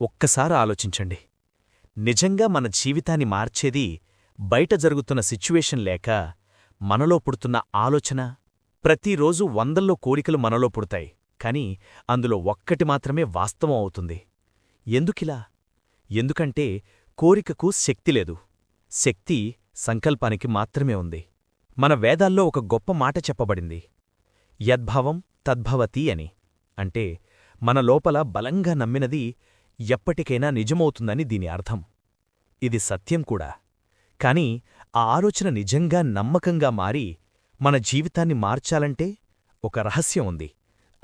ఒక్కసారి ఆలోచించండి. నిజంగా మన జీవితాన్ని మార్చేది బయట జరుగుతున్న సిచ్యువేషన్ లేక మనలో పుడుతున్న ఆలోచన. ప్రతిరోజు వందల్లో కోరికలు మనలో పుడతాయి కాని అందులో ఒక్కటి మాత్రమే వాస్తవం అవుతుంది. ఎందుకిలా? ఎందుకంటే కోరికకు శక్తి లేదు. శక్తి సంకల్పానికి మాత్రమే ఉంది. మన వేదాల్లో ఒక గొప్ప మాట చెప్పబడింది. యద్భావం తద్భవతి అని. అంటే మన లోపల బలంగా నమ్మినది ఎప్పటికైనా నిజమవుతుందని దీని అర్థం. ఇది సత్యం కూడా. కాని ఆ ఆలోచన నిజంగా నమ్మకంగా మారి మన జీవితాన్ని మార్చాలంటే ఒక రహస్యం ఉంది.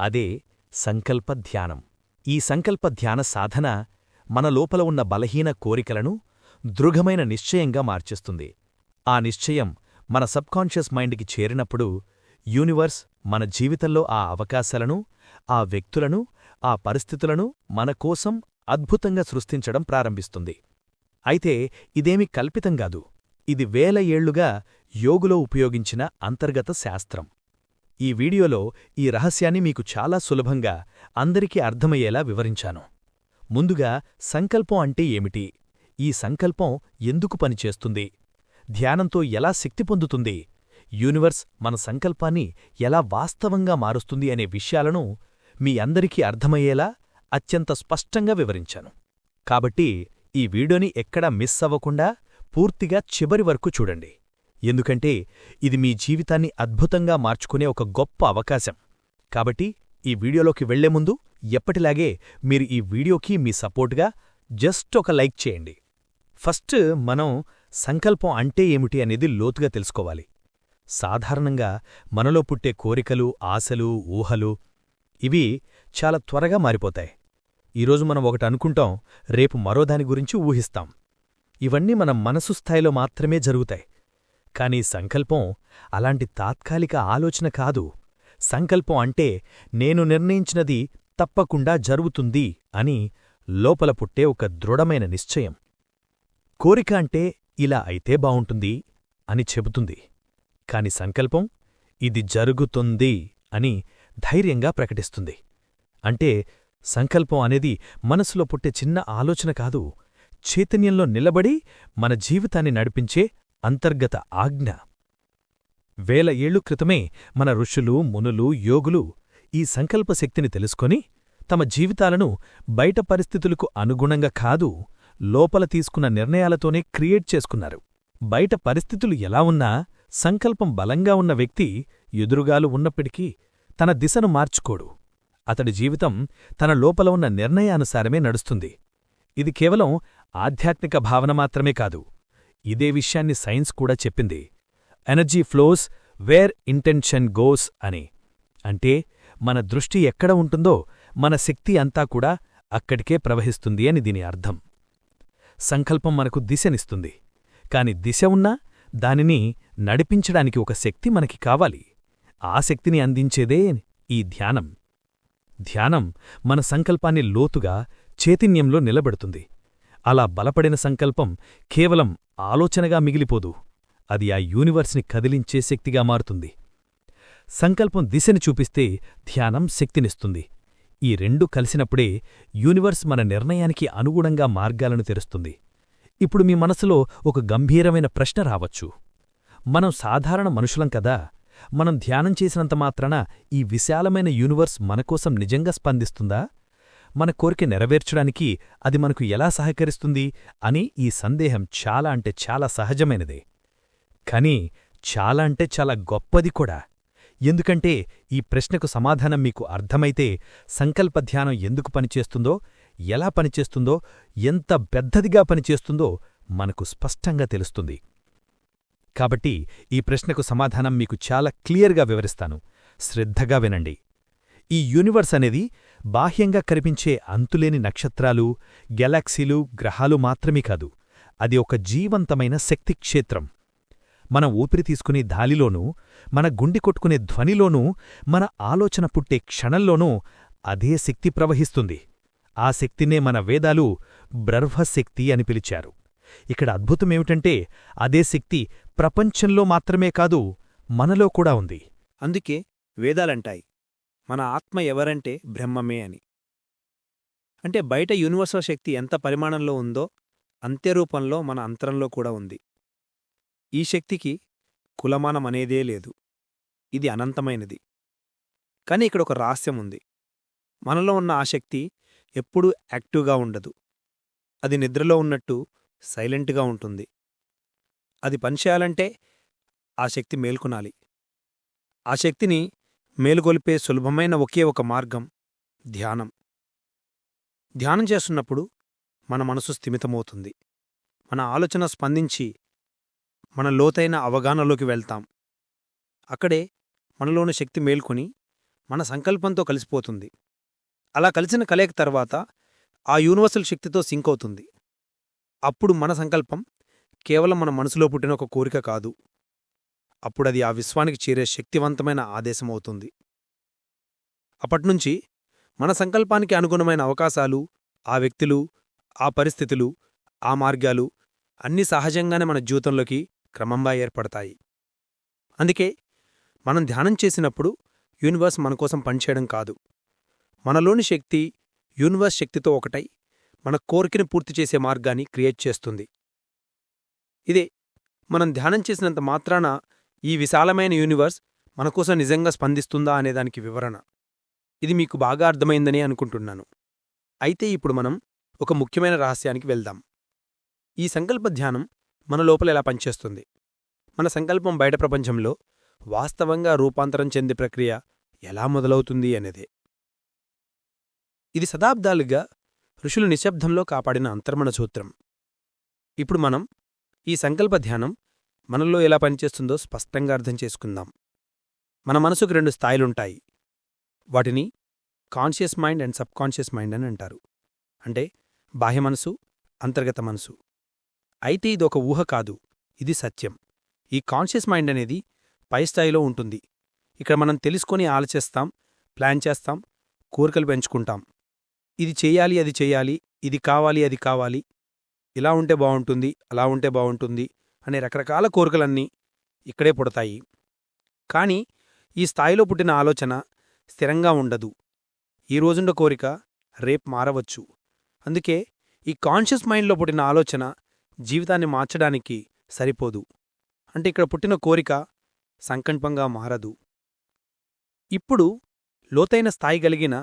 అదే సంకల్ప ధ్యానం. ఈ సంకల్ప ధ్యాన సాధన మన లోపల ఉన్న బలహీన కోరికలను దృఢమైన నిశ్చయంగా మార్చేస్తుంది. ఆ నిశ్చయం మన సబ్కాన్షియస్ మైండ్కి చేరినప్పుడు యూనివర్స్ మన జీవితంలో ఆ అవకాశాలను ఆ వ్యక్తులను ఆ పరిస్థితులను మన కోసం అద్భుతంగా సృష్టించడం ప్రారంభిస్తుంది. అయితే ఇదేమి కల్పితంగాదు ఇది వేల ఏళ్ళుగా యోగులో ఉపయోగించిన అంతర్గత శాస్త్రం. ఈ వీడియోలో ఈ రహస్యాన్ని మీకు చాలా సులభంగా అందరికీ అర్థమయ్యేలా వివరించాను. ముందుగా సంకల్పం అంటే ఏమిటి? ఈ సంకల్పం ఎందుకు పనిచేస్తుంది? ధ్యానంతో ఎలా శక్తి పొందుతుంది? యూనివర్స్ మన సంకల్పాన్ని ఎలా వాస్తవంగా మారుస్తుంది అనే విషయాలను మీ అందరికీ అర్థమయ్యేలా అత్యంత స్పష్టంగా వివరించాను. కాబట్టి ఈ వీడియోని ఎక్కడా మిస్ అవ్వకుండా పూర్తిగా చివరి వరకు చూడండి. ఎందుకంటే ఇది మీ జీవితాన్ని అద్భుతంగా మార్చుకునే ఒక గొప్ప అవకాశం. కాబట్టి ఈ వీడియోలోకి వెళ్ళే ముందు ఎప్పటిలాగే మీరు ఈ వీడియోకి మీ సపోర్ట్గా జస్ట్ ఒక లైక్ చేయండి. ఫస్ట్ మనం సంకల్పం అంటే ఏమిటి అనేది లోతుగా తెలుసుకోవాలి. సాధారణంగా మనలో పుట్టే కోరికలు ఆశలు ఊహలు ఇవి చాలా త్వరగా మారిపోతాయి. ఈరోజు మనం ఒకటి అనుకుంటాం రేపు మరోదాని గురించి ఊహిస్తాం. ఇవన్నీ మన మనసు స్థాయిలో మాత్రమే జరుగుతాయి. కాని సంకల్పం అలాంటి తాత్కాలిక ఆలోచన కాదు. సంకల్పం అంటే నేను నిర్ణయించినది తప్పకుండా జరుగుతుంది అని లోపల పుట్టే ఒక దృఢమైన నిశ్చయం. కోరిక అంటే ఇలా అయితే బావుంటుంది అని చెబుతుంది. కాని సంకల్పం ఇది జరుగుతుంది అని ధైర్యంగా ప్రకటిస్తుంది. అంటే సంకల్పం అనేది మనసులో పుట్టే చిన్న ఆలోచన కాదు. చైతన్యంలో నిలబడి మన జీవితాన్ని నడిపించే అంతర్గత ఆజ్ఞ. వేల ఏళ్ళు క్రితమే మన ఋషులు మునులు యోగులు ఈ సంకల్పశక్తిని తెలుసుకొని తమ జీవితాలను బయట పరిస్థితులకు అనుగుణంగా కాదు లోపల తీసుకున్న నిర్ణయాలతోనే క్రియేట్ చేసుకున్నారు. బయట పరిస్థితులు ఎలా ఉన్నా సంకల్పం బలంగా ఉన్న వ్యక్తి ఎదురుగాలు ఉన్నప్పటికీ తన దిశను మార్చుకోడు. అతడి జీవితం తన లోపల ఉన్న నిర్ణయానుసారమే నడుస్తుంది. ఇది కేవలం ఆధ్యాత్మిక భావన మాత్రమే కాదు. ఇదే విషయాన్ని సైన్స్ కూడా చెప్పింది. Energy flows where intention goes అని. అంటే మన దృష్టి ఎక్కడ ఉంటుందో మన శక్తి అంతా కూడా అక్కడికే ప్రవహిస్తుంది అని దీని అర్థం. సంకల్పం మనకు దిశనిస్తుంది. కాని దిశ ఉన్నా దానిని నడిపించడానికి ఒక శక్తి మనకి కావాలి. ఆ శక్తిని అందించేదే ఈ ధ్యానం. ధ్యానం మన సంకల్పాన్ని లోతుగా చైతన్యంలో నిలబెడుతుంది. అలా బలపడిన సంకల్పం కేవలం ఆలోచనగా మిగిలిపోదు. అది ఆ యూనివర్స్ని కదిలించే శక్తిగా మారుతుంది. సంకల్పం దిశని చూపిస్తే ధ్యానం శక్తినిస్తుంది. ఈ రెండు కలిసినప్పుడే యూనివర్స్ మన నిర్ణయానికి అనుగుణంగా మార్గాలను తెరుస్తుంది. ఇప్పుడు మీ మనసులో ఒక గంభీరమైన ప్రశ్న రావచ్చు. మనం సాధారణ మనుషులం కదా మనం ధ్యానం చేసినంత మాత్రాన ఈ విశాలమైన యూనివర్స్ మనకోసం నిజంగా స్పందిస్తుందా? మన కోరిక నెరవేర్చడానికి అది మనకు ఎలా సహకరిస్తుంది అని ఈ సందేహం చాలా అంటే చాలా సహజమైనదే. కాని చాలా అంటే చాలా గొప్పది కూడా. ఎందుకంటే ఈ ప్రశ్నకు సమాధానం మీకు అర్థమైతే సంకల్ప ధ్యానం ఎందుకు పనిచేస్తుందో ఎలా పనిచేస్తుందో ఎంత పెద్దదిగా పనిచేస్తుందో మనకు స్పష్టంగా తెలుస్తుంది. కాబట్టి ఈ ప్రశ్నకు సమాధానం మీకు చాలా క్లియర్గా వివరిస్తాను. శ్రద్ధగా వినండి. ఈ యూనివర్స్ అనేది బాహ్యంగా కనిపించే అంతులేని నక్షత్రాలు గెలాక్సీలు గ్రహాలు మాత్రమే కాదు. అది ఒక జీవంతమైన శక్తి క్షేత్రం. మన ఊపిరి తీసుకునే ధాలిలోనూ మన గుండి కొట్టుకునే ధ్వనిలోనూ మన ఆలోచన పుట్టే క్షణంలోనూ అదే శక్తి ప్రవహిస్తుంది. ఆ శక్తినే మన వేదాలు బ్రహ్మశక్తి అని పిలిచారు. ఇక్కడ అద్భుతమేమిటంటే అదే శక్తి ప్రపంచంలో మాత్రమే కాదు మనలో కూడా ఉంది. అందుకే వేదాలంటాయి మన ఆత్మ ఎవరంటే బ్రహ్మమే అని. అంటే బయట యూనివర్సల్ శక్తి ఎంత పరిమాణంలో ఉందో అంతే రూపంలో మన అంతరంలో కూడా ఉంది. ఈ శక్తికి కులమానం అనేదే లేదు. ఇది అనంతమైనది. కానీ ఇక్కడ ఒక రహస్యం ఉంది. మనలో ఉన్న ఆ శక్తి ఎప్పుడూ యాక్టివ్గా ఉండదు. అది నిద్రలో ఉన్నట్టు సైలెంట్గా ఉంటుంది. అది పనిచేయాలంటే ఆ శక్తి మేల్కొనాలి. ఆ శక్తిని మేలుగొలిపే సులభమైన ఒకే ఒక మార్గం ధ్యానం. ధ్యానం చేస్తున్నప్పుడు మన మనసు స్థిమితమవుతుంది. మన ఆలోచన స్పందించి మన లోతైన అవగాహనలోకి వెళ్తాం. అక్కడే మనలోని శక్తి మేల్కొని మన సంకల్పంతో కలిసిపోతుంది. అలా కలిసిన కలయిక తర్వాత ఆ యూనివర్సల్ శక్తితో సింక్ అవుతుంది. అప్పుడు మన సంకల్పం కేవలం మన మనసులో పుట్టిన ఒక కోరిక కాదు. అప్పుడది ఆ విశ్వానికి చేరే శక్తివంతమైన ఆదేశమవుతుంది. అప్పట్నుంచి మన సంకల్పానికి అనుగుణమైన అవకాశాలు ఆ వ్యక్తులు ఆ పరిస్థితులు ఆ మార్గాలు అన్నీ సహజంగానే మన జీవితంలోకి క్రమంగా ఏర్పడతాయి. అందుకే మనం ధ్యానం చేసినప్పుడు యూనివర్స్ మన కోసం పనిచేయడం కాదు. మనలోని శక్తి యూనివర్స్ శక్తితో ఒకటై మన కోరికను పూర్తి చేసే మార్గాన్ని క్రియేట్ చేస్తుంది. ఇదే మనం ధ్యానం చేసినంత మాత్రాన ఈ విశాలమైన యూనివర్స్ మనకోసం నిజంగా స్పందిస్తుందా అనేదానికి వివరణ. ఇది మీకు బాగా అర్థమైందని అనుకుంటున్నాను. అయితే ఇప్పుడు మనం ఒక ముఖ్యమైన రహస్యానికి వెళ్దాం. ఈ సంకల్ప ధ్యానం మన లోపల ఎలా పనిచేస్తుంది? మన సంకల్పం బయట ప్రపంచంలో వాస్తవంగా రూపాంతరం చెందే ప్రక్రియ ఎలా మొదలవుతుంది అనేదే. ఇది శతాబ్దాలుగా ఋషులు నిశ్శబ్దంలో కాపాడిన అంతర్మణ సూత్రం. ఇప్పుడు మనం ఈ సంకల్ప ధ్యానం మనలో ఎలా పనిచేస్తుందో స్పష్టంగా అర్థం చేసుకుందాం. మన మనసుకు రెండు స్థాయిలుంటాయి. వాటిని conscious mind and subconscious mind అని అంటారు. అంటే బాహ్య మనసు అంతర్గత మనసు. అయితే ఇది ఒక ఊహ కాదు ఇది సత్యం. ఈ కాన్షియస్ మైండ్ అనేది పై స్థాయిలో ఉంటుంది. ఇక్కడ మనం తెలుసుకొని ఆలోచిస్తాం ప్లాన్ చేస్తాం కోరికలు పెంచుకుంటాం. ఇది చెయ్యాలి అది చెయ్యాలి ఇది కావాలి అది కావాలి. ఇలా ఉంటే బాగుంటుంది అలా ఉంటే బాగుంటుంది అనే రకరకాల కోరికలన్నీ ఇక్కడే పుడతాయి. కాని ఈ స్థాయిలో పుట్టిన ఆలోచన స్థిరంగా ఉండదు. ఈ రోజుండ కోరిక రేపు మారవచ్చు. అందుకే ఈ కాన్షియస్ మైండ్లో పుట్టిన ఆలోచన జీవితాన్ని మార్చడానికి సరిపోదు. అంటే ఇక్కడ పుట్టిన కోరిక సంకల్పంగా మారదు. ఇప్పుడు లోతైన స్థాయి కలిగిన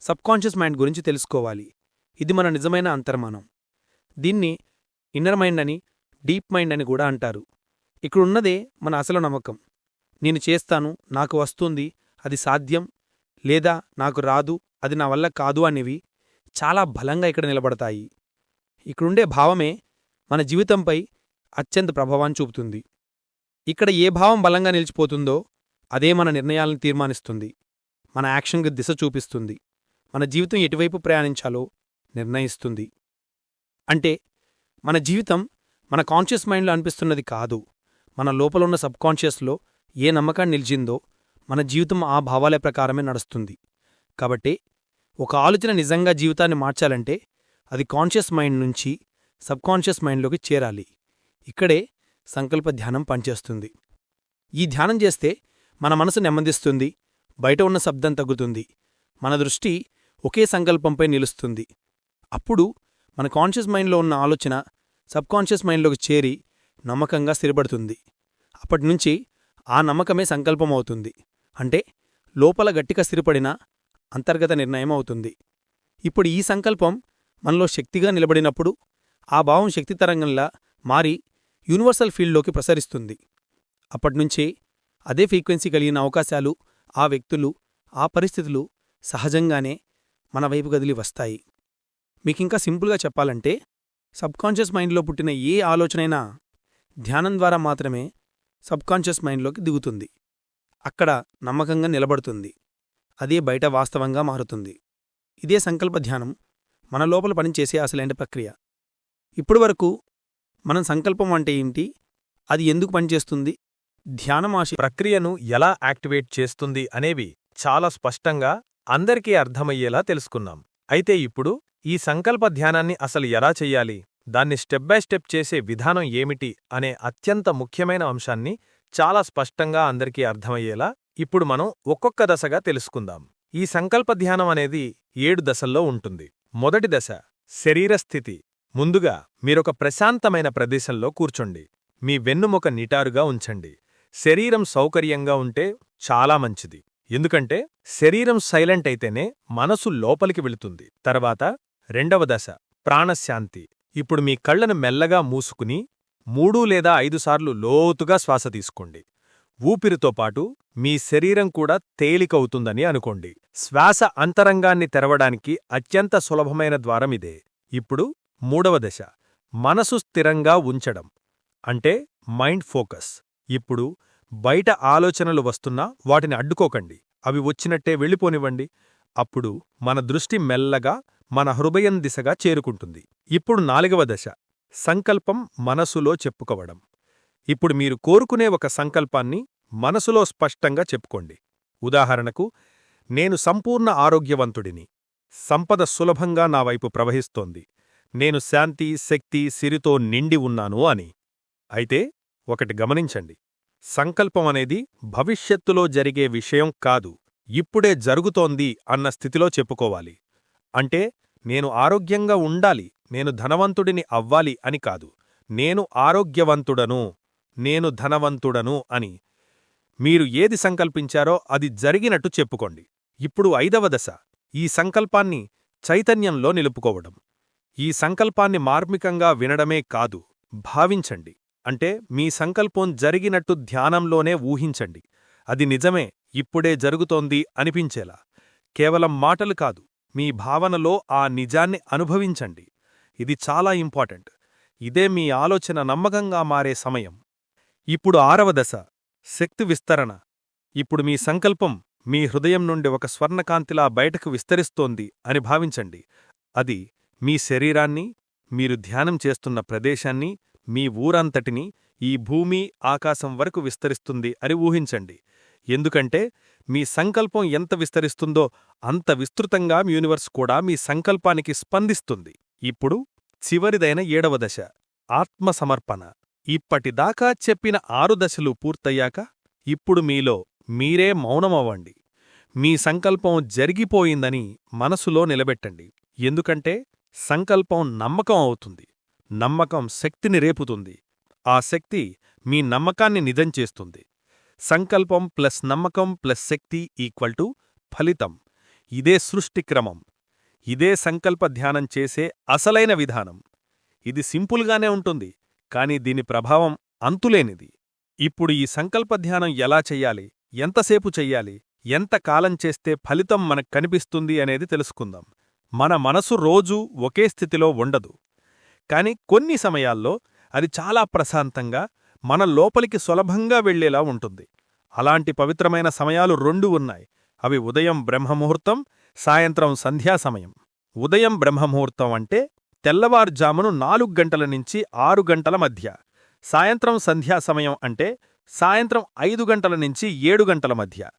సబ్కాన్షియస్ మైండ్ గురించి తెలుసుకోవాలి. ఇది మన నిజమైన అంతర్మానం. దీన్ని ఇన్నర్ మైండ్ అని డీప్ మైండ్ అని కూడా అంటారు. ఇక్కడున్నదే మన అసలు నమ్మకం. నేను చేస్తాను నాకు వస్తుంది అది సాధ్యం లేదా నాకు రాదు అది నా వల్ల కాదు అనేవి చాలా బలంగా ఇక్కడ నిలబడతాయి. ఇక్కడుండే భావమే మన జీవితంపై అత్యంత ప్రభావాన్ని చూపుతుంది. ఇక్కడ ఏ భావం బలంగా నిలిచిపోతుందో అదే మన నిర్ణయాలను తీర్మానిస్తుంది. మన యాక్షన్కి దిశ చూపిస్తుంది. మన జీవితం ఎటువైపు ప్రయాణించాలో నిర్ణయిస్తుంది. అంటే మన జీవితం మన కాన్షియస్ మైండ్లో అనిపిస్తున్నది కాదు. మన లోపలున్న సబ్కాన్షియస్లో ఏ నమ్మకాన్ని నిలిచిందో మన జీవితం ఆ భావాల ప్రకారమే నడుస్తుంది. కాబట్టి ఒక ఆలోచన నిజంగా జీవితాన్ని మార్చాలంటే అది కాన్షియస్ మైండ్ నుంచి సబ్కాన్షియస్ మైండ్లోకి చేరాలి. ఇక్కడే సంకల్ప ధ్యానం పనిచేస్తుంది. ఈ ధ్యానం చేస్తే మన మనసు నెమ్మదిస్తుంది బయట ఉన్న శబ్దం తగ్గుతుంది మన దృష్టి ఒకే సంకల్పంపై నిలుస్తుంది. అప్పుడు మన కాన్షియస్ మైండ్లో ఉన్న ఆలోచన సబ్కాన్షియస్ మైండ్లోకి చేరి నమ్మకంగా స్థిరపడుతుంది. అప్పటినుంచి ఆ నమ్మకమే సంకల్పమవుతుంది. అంటే లోపల గట్టిగా స్థిరపడిన అంతర్గత నిర్ణయం అవుతుంది. ఇప్పుడు ఈ సంకల్పం మనలో శక్తిగా నిలబడినప్పుడు ఆ భావం శక్తితరంగంలా మారి యూనివర్సల్ ఫీల్డ్లోకి ప్రసరిస్తుంది. అప్పటినుంచే అదే ఫ్రీక్వెన్సీ కలిగిన అవకాశాలు ఆ వ్యక్తులు ఆ పరిస్థితులు సహజంగానే మన వైపు గదిలి వస్తాయి. మీకింకా సింపుల్గా చెప్పాలంటే సబ్కాన్షియస్ మైండ్లో పుట్టిన ఏ ఆలోచనైనా ధ్యానం ద్వారా మాత్రమే సబ్కాన్షియస్ మైండ్లోకి దిగుతుంది. అక్కడ నమ్మకంగా నిలబడుతుంది. అదే బయట వాస్తవంగా మారుతుంది. ఇదే సంకల్ప ధ్యానం మన లోపల పనిచేసే అసలైన ప్రక్రియ. ఇప్పటివరకు మనం సంకల్పం అంటే ఏంటి? అది ఎందుకు పనిచేస్తుంది? ధ్యానమాషి ప్రక్రియను ఎలా యాక్టివేట్ చేస్తుంది అనేవి చాలా స్పష్టంగా అందరికీ అర్థమయ్యేలా తెలుసుకున్నాం. అయితే ఇప్పుడు ఈ సంకల్ప ధ్యానాన్ని అసలు ఎలా చెయ్యాలి దాన్ని స్టెప్ బై స్టెప్ చేసే విధానం ఏమిటి? అనే అత్యంత ముఖ్యమైన అంశాన్ని చాలా స్పష్టంగా అందరికీ అర్థమయ్యేలా ఇప్పుడు మనం ఒక్కొక్క దశగా తెలుసుకుందాం. ఈ సంకల్ప ధ్యానం అనేది ఏడు దశల్లో ఉంటుంది. మొదటి దశ శరీరస్థితి ముందుగా మీరొక ప్రశాంతమైన ప్రదేశంలో కూర్చోండి. మీ వెన్నుముక నిటారుగా ఉంచండి. శరీరం సౌకర్యంగా ఉంటే చాలా మంచిది. ఎందుకంటే శరీరం సైలెంట్ అయితేనే మనసు లోపలికి వెళుతుంది. తర్వాత రెండవ దశ ప్రాణశాంతి. ఇప్పుడు మీ కళ్ళను మెల్లగా మూసుకుని మూడు లేదా ఐదుసార్లు లోతుగా శ్వాస తీసుకోండి. ఊపిరితో పాటు మీ శరీరం కూడా తేలికవుతుందని అనుకోండి. శ్వాస అంతరంగాన్ని తెరవడానికి అత్యంత సులభమైన ద్వారమిదే ఇప్పుడు మూడవ దశ మనసు స్థిరంగా ఉంచడం. అంటే మైండ్ ఫోకస్. ఇప్పుడు బయట ఆలోచనలు వస్తున్నా వాటిని అడ్డుకోకండి. అవి వచ్చినట్టే వెళ్ళిపోనివ్వండి. అప్పుడు మన దృష్టి మెల్లగా మన హృదయం దిశగా చేరుకుంటుంది. ఇప్పుడు నాలుగవ దశ సంకల్పం మనసులో చెప్పుకోవడం. ఇప్పుడు మీరు కోరుకునే ఒక సంకల్పాన్ని మనసులో స్పష్టంగా చెప్పుకోండి. ఉదాహరణకు నేను సంపూర్ణ ఆరోగ్యవంతుడిని. సంపద సులభంగా నా వైపు ప్రవహిస్తోంది. నేను శాంతి శక్తి సిరితో నిండి ఉన్నాను అని. అయితే ఒకటి గమనించండి. సంకల్పం అనేది భవిష్యత్తులో జరిగే విషయం కాదు. ఇప్పుడే జరుగుతోంది అన్న స్థితిలో చెప్పుకోవాలి. అంటే నేను ఆరోగ్యంగా ఉండాలి నేను ధనవంతుడిని అవ్వాలి అని కాదు. నేను ఆరోగ్యవంతుడను నేను ధనవంతుడను అని. మీరు ఏది సంకల్పించారో అది జరిగినట్టు చెప్పుకోండి. ఇప్పుడు ఐదవ దశ ఈ సంకల్పాన్ని చైతన్యంలో నిలుపుకోవడం. ఈ సంకల్పాన్ని మార్మికంగా వినడమే కాదు భావించండి. అంటే మీ సంకల్పం జరిగినట్టు ధ్యానంలోనే ఊహించండి. అది నిజమే ఇప్పుడే జరుగుతోంది అనిపించేలా. కేవలం మాటలు కాదు మీ భావనలో ఆ నిజాన్ని అనుభవించండి. ఇది చాలా ఇంపార్టెంట్. ఇదే మీ ఆలోచన నమ్మకంగా మారే సమయం. ఇప్పుడు ఆరవ దశ శక్తి విస్తరణ. ఇప్పుడు మీ సంకల్పం మీ హృదయం నుండి ఒక స్వర్ణకాంతిలా బయటకు విస్తరిస్తోంది అని భావించండి. అది మీ శరీరాన్ని మీరు ధ్యానం చేస్తున్న ప్రదేశాన్ని మీ ఊరంతటిని ఈ భూమి ఆకాశం వరకు విస్తరిస్తుంది అని ఊహించండి. ఎందుకంటే మీ సంకల్పం ఎంత విస్తరిస్తుందో అంత విస్తృతంగా యూనివర్స్ కూడా మీ సంకల్పానికి స్పందిస్తుంది. ఇప్పుడు చివరిదైన ఏడవ దశ ఆత్మసమర్పణ. ఇప్పటిదాకా చెప్పిన ఆరు దశలు పూర్తయ్యాక ఇప్పుడు మీలో మీరే మౌనమవ్వండి. మీ సంకల్పం జరిగిపోయిందని మనసులో నిలబెట్టండి. ఎందుకంటే సంకల్పం నమ్మకం అవుతుంది. నమ్మకం శక్తిని రేపుతుంది. ఆ శక్తి మీ నమ్మకాన్ని నిజం చేస్తుంది. సంకల్పం ప్లస్ నమ్మకం ప్లస్ శక్తి ఈక్వల్ టు ఫలితం. ఇదే సృష్టిక్రమం ఇదే సంకల్ప ధ్యానం చేసే అసలైన విధానం. ఇది సింపుల్గానే ఉంటుంది కాని దీని ప్రభావం అంతులేనిది. ఇప్పుడు ఈ సంకల్ప ధ్యానం ఎలా చెయ్యాలి ఎంతసేపు చెయ్యాలి? ఎంత కాలం చేస్తే ఫలితం మనకు కనిపిస్తుంది అనేది తెలుసుకుందాం. మన మనసు రోజూ ఒకే స్థితిలో ఉండదు. కాని కొన్ని సమయాల్లో అది చాలా ప్రశాంతంగా మన లోపలికి సులభంగా వెళ్ళేలా ఉంటుంది. అలాంటి పవిత్రమైన సమయాలు రెండు ఉన్నాయి. అవి ఉదయం బ్రహ్మముహూర్తం సాయంత్రం సంధ్యా సమయం. ఉదయం బ్రహ్మముహూర్తం అంటే తెల్లవారుజామును నాలుగు గంటల నుంచి ఆరు గంటల మధ్య. సాయంత్రం సంధ్యా సమయం అంటే సాయంత్రం ఐదు గంటల నుంచి ఏడు గంటల మధ్య.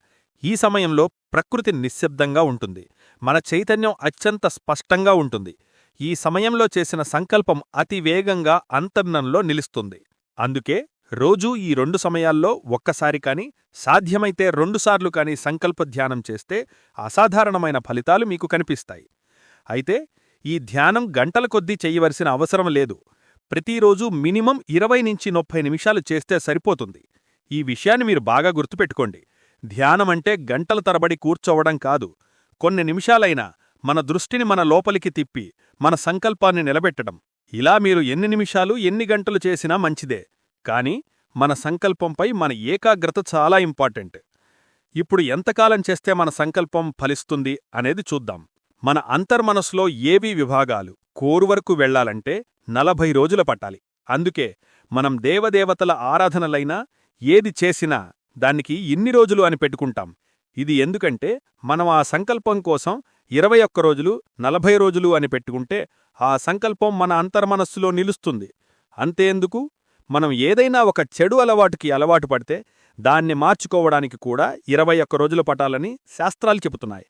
ఈ సమయంలో ప్రకృతి నిశ్శబ్దంగా ఉంటుంది. మన చైతన్యం అత్యంత స్పష్టంగా ఉంటుంది. ఈ సమయంలో చేసిన సంకల్పం అతి వేగంగా అంతర్నంలో నిలుస్తుంది. అందుకే రోజూ ఈ రెండు సమయాల్లో ఒక్కసారి కాని సాధ్యమైతే రెండుసార్లు కాని సంకల్ప ధ్యానం చేస్తే అసాధారణమైన ఫలితాలు మీకు కనిపిస్తాయి. అయితే ఈ ధ్యానం గంటల కొద్దీ చెయ్యవలసిన అవసరం లేదు. ప్రతిరోజూ మినిమం ఇరవై నుంచి ముప్పై నిమిషాలు చేస్తే సరిపోతుంది. ఈ విషయాన్ని మీరు బాగా గుర్తుపెట్టుకోండి. ధ్యానమంటే గంటల తరబడి కూర్చోవడం కాదు. కొన్ని నిమిషాలైనా మన దృష్టిని మన లోపలికి తిప్పి మన సంకల్పాన్ని నిలబెట్టడం. ఇలా మీరు ఎన్ని నిమిషాలు ఎన్ని గంటలు చేసినా మంచిదే. కాని మన సంకల్పంపై మన ఏకాగ్రత చాలా ఇంపార్టెంట్. ఇప్పుడు ఎంతకాలం చేస్తే మన సంకల్పం ఫలిస్తుంది అనేది చూద్దాం. మన అంతర్మనస్సులో ఏవీ విభాగాలు కోరువరకు వెళ్ళాలంటే నలభై రోజుల పట్టాలి. అందుకే మనం దేవదేవతల ఆరాధనలైనా ఏది చేసినా దానికి ఇన్ని రోజులు అని పెట్టుకుంటాం. ఇది ఎందుకంటే మనం ఆ సంకల్పం కోసం ఇరవై ఒక్క రోజులు నలభై రోజులు అని పెట్టుకుంటే ఆ సంకల్పం మన అంతర్మనస్సులో నిలుస్తుంది. అంతేందుకు? మనం ఏదైనా ఒక చెడు అలవాటుకి అలవాటు పడితే దాన్ని మార్చుకోవడానికి కూడా ఇరవై ఒక్క రోజులు పట్టాలని శాస్త్రాలు చెబుతున్నాయి.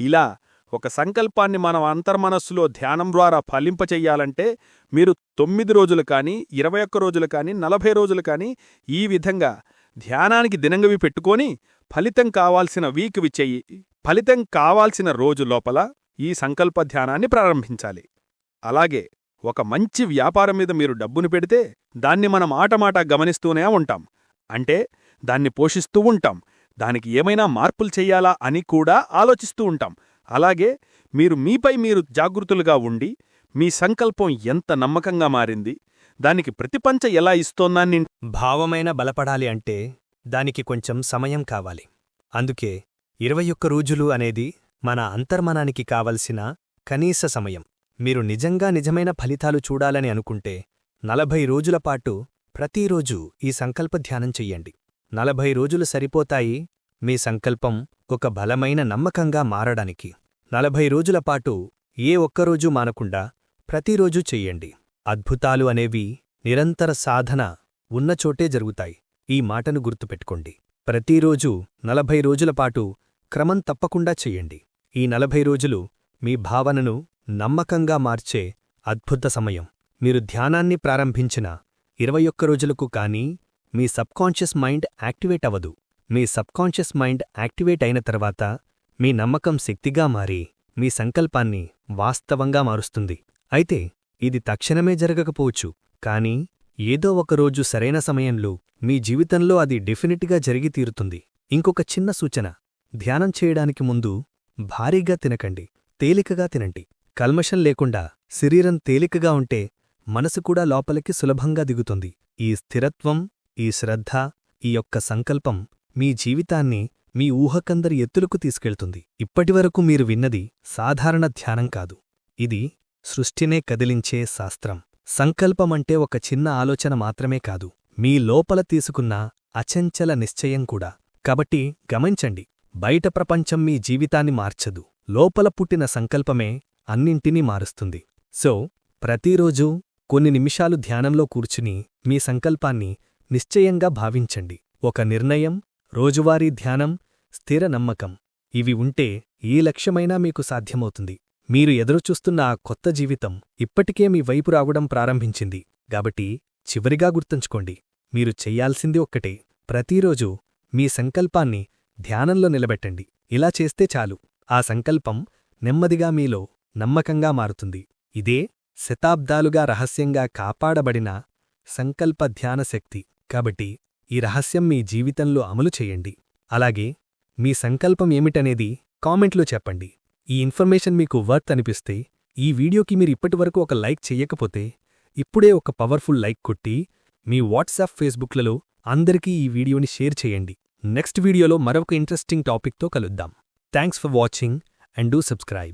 ఇలా ఒక సంకల్పాన్ని మనం అంతర్మనస్సులో ధ్యానం ద్వారా ఫలింపచెయ్యాలంటే మీరు తొమ్మిది రోజులు కానీ ఇరవై ఒక్క రోజులు కానీ నలభై రోజులు కానీ ఈ విధంగా ధ్యానానికి దినంగవి పెట్టుకొని ఫలితం కావాల్సిన వీక్వి చెయ్యి ఫలితం కావాల్సిన రోజు లోపల ఈ సంకల్ప ధ్యానాన్ని ప్రారంభించాలి. అలాగే ఒక మంచి వ్యాపారం మీద మీరు డబ్బును పెడితే దాన్ని మనం ఆటమాటా గమనిస్తూనే ఉంటాం. అంటే దాన్ని పోషిస్తూ ఉంటాం. దానికి ఏమైనా మార్పులు చెయ్యాలా అని కూడా ఆలోచిస్తూ ఉంటాం. అలాగే మీరు మీపై మీరు జాగృతులుగా ఉండి మీ సంకల్పం ఎంత నమ్మకంగా మారింది దానికి ప్రతిపంచ ఎలా ఇస్తోందాన్ని భావమైన బలపడాలి అంటే దానికి కొంచెం సమయం కావాలి. అందుకే ఇరవై ఒక్క రోజులు అనేది మన అంతర్మనానికి కావలసిన కనీస సమయం. మీరు నిజంగా నిజమైన ఫలితాలు చూడాలని అనుకుంటే నలభై రోజుల పాటు ప్రతిరోజు ఈ సంకల్ప ధ్యానం చెయ్యండి. నలభై రోజులు సరిపోతాయి మీ సంకల్పం ఒక బలమైన నమ్మకంగా మారడానికి. నలభై రోజుల పాటు ఏ ఒక్కరోజూ మానకుండా ప్రతిరోజూ చెయ్యండి. అద్భుతాలు అనేవి నిరంతర సాధన ఉన్నచోటే జరుగుతాయి. ఈ మాటను గుర్తుపెట్టుకోండి. ప్రతిరోజూ నలభై రోజులపాటు క్రమం తప్పకుండా చెయ్యండి ఈ నలభై రోజులు మీ భావనను నమ్మకంగా మార్చే అద్భుత సమయం. మీరు ధ్యానాన్ని ప్రారంభించిన ఇరవై ఒక్క రోజులకు కానీ మీ సబ్కాన్షియస్ మైండ్ యాక్టివేట్ అవ్వదు. మీ సబ్కాన్షియస్ మైండ్ యాక్టివేట్ అయిన తర్వాత మీ నమ్మకం శక్తిగా మారి మీ సంకల్పాన్ని వాస్తవంగా మారుస్తుంది. అయితే ఇది తక్షణమే జరగకపోవచ్చు. కానీ ఏదో ఒకరోజు సరైన సమయంలో మీ జీవితంలో అది డెఫినెట్గా జరిగి తీరుతుంది. ఇంకొక చిన్న సూచన. ధ్యానం చేయడానికి ముందు భారీగా తినకండి. తేలికగా తినండి. కల్మషం లేకుండా శరీరం తేలికగా ఉంటే మనసు కూడా లోపలికి సులభంగా దిగుతుంది. ఈ స్థిరత్వం ఈ శ్రద్ధ ఈ యొక్క సంకల్పం మీ జీవితాన్ని మీ ఊహకందరి ఎత్తులకు తీసుకెళ్తుంది. ఇప్పటివరకు మీరు విన్నది సాధారణ ధ్యానం కాదు. ఇది సృష్టినే కదిలించే శాస్త్రం. సంకల్పమంటే ఒక చిన్న ఆలోచన మాత్రమే కాదు. మీ లోపల తీసుకున్న అచంచల నిశ్చయం కూడా. కాబట్టి గమనించండి బయట ప్రపంచం మీ జీవితాన్ని మార్చదు. లోపల పుట్టిన సంకల్పమే అన్నింటినీ మారుస్తుంది. సో ప్రతిరోజూ కొన్ని నిమిషాలు ధ్యానంలో కూర్చుని మీ సంకల్పాన్ని నిశ్చయంగా భావించండి. ఒక నిర్ణయం రోజువారీ ధ్యానం స్థిర నమ్మకం. ఇవి ఉంటే ఏ లక్ష్యమైనా మీకు సాధ్యమవుతుంది. మీరు ఎదురుచూస్తున్న ఆ కొత్త జీవితం ఇప్పటికే మీ వైపు రావడం ప్రారంభించింది. కాబట్టి చివరిగా గుర్తుంచుకోండి మీరు చెయ్యాల్సింది ఒక్కటే. ప్రతిరోజూ మీ సంకల్పాన్ని ధ్యానంలో నిలబెట్టండి. ఇలా చేస్తే చాలు. ఆ సంకల్పం నెమ్మదిగా మీలో నమ్మకంగా మారుతుంది. ఇదే శతాబ్దాలుగా రహస్యంగా కాపాడబడిన సంకల్ప ధ్యాన శక్తి. కాబట్టి ఈ రహస్యం మీ జీవితంలో అమలు చెయ్యండి అలాగే మీ సంకల్పం ఏమిటనేది కామెంట్లో చెప్పండి. ఈ ఇన్ఫర్మేషన్ మీకు వర్త్ అనిపిస్తే ఈ వీడియోకి మీరు ఇప్పటివరకు ఒక లైక్ చెయ్యకపోతే ఇప్పుడే ఒక పవర్ఫుల్ లైక్ కొట్టి మీ వాట్సాప్ ఫేస్బుక్లలో అందరికీ ఈ వీడియోని షేర్ చేయండి. నెక్స్ట్ వీడియోలో మరొక ఇంట్రెస్టింగ్ టాపిక్తో కలుద్దాం. Thanks for watching and do subscribe.